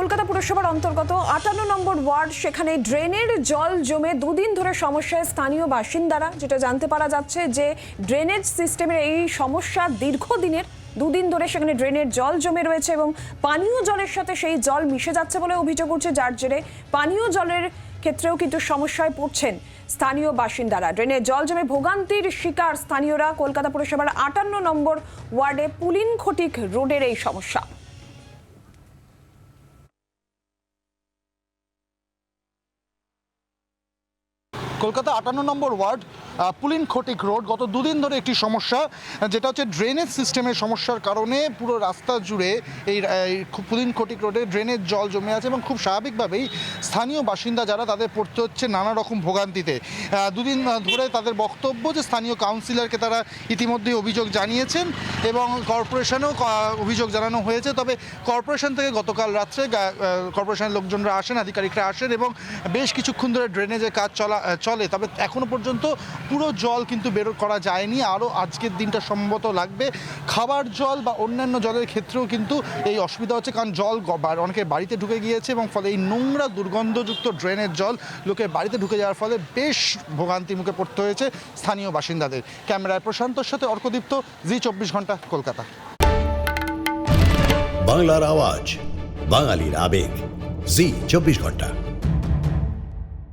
কলকাতা পুরসভার অন্তর্গত আটান্ন নম্বর ওয়ার্ড, সেখানে ড্রেনের জল জমে দুদিন ধরে সমস্যায় স্থানীয় বাসিন্দারা, যেটা জানতে পারা যাচ্ছে যে ড্রেনেজ সিস্টেমের এই সমস্যা দীর্ঘদিনের, দুদিন ধরে সেখানে ড্রেনের জল জমে রয়েছে এবং পানীয় জলের সাথে সেই জল মিশে যাচ্ছে বলে অভিযোগ উঠছে, যার জেরে পানীয় জলের ক্ষেত্রেও কিন্তু সমস্যায় পড়ছেন স্থানীয় বাসিন্দারা। ড্রেনের জল জমে ভোগান্তির শিকার স্থানীয়রা কলকাতা পুরসভার আটান্ন নম্বর ওয়ার্ডে পুলিন খটিক রোডের এই সমস্যা। কলকাতা আটান্ন number ward Pulin Khatik road, গত দুদিন ধরে একটি সমস্যা, যেটা হচ্ছে ড্রেনেজ সিস্টেমের সমস্যার কারণে পুরো রাস্তা জুড়ে এই পুলিন খটিক রোডে ড্রেনের জল জমে আছে এবং খুব স্বাভাবিকভাবেই স্থানীয় বাসিন্দা যারা তাদের পড়তে হচ্ছে নানা রকম ভোগান্তিতে। দুদিন ধরে তাদের বক্তব্য যে স্থানীয় কাউন্সিলরকে তারা ইতিমধ্যেই অভিযোগ জানিয়েছেন এবং কর্পোরেশনেও অভিযোগ জানানো হয়েছে। তবে কর্পোরেশন থেকে গতকাল রাত্রে কর্পোরেশনের লোকজনরা আসেন, আধিকারিকরা আসেন এবং বেশ কিছুক্ষণ ধরে ড্রেনেজের কাজ চলা চলে। তবে এখনও পর্যন্ত পুরো জল কিন্তু বের করা যায়নি। আরও আজকের দিনটা সম্ভবত লাগবে। খাবার জল বা অন্যান্য জলের ক্ষেত্রেও কিন্তু এই অসুবিধা হচ্ছে, কারণ জল অনেকের বাড়িতে ঢুকে গিয়েছে এবং ফলে এই নোংরা দুর্গন্ধযুক্ত ড্রেনের জল লোকের বাড়িতে ঢুকে যাওয়ার ফলে বেশ ভোগান্তির মুখে পড়তে হয়েছে স্থানীয় বাসিন্দাদের। ক্যামেরায় প্রশান্তর সাথে অর্কদীপ্ত, জি চব্বিশ ঘণ্টা, কলকাতা। বাংলার আওয়াজ, বাঙালির আবেগ, জি চব্বিশ ঘণ্টা।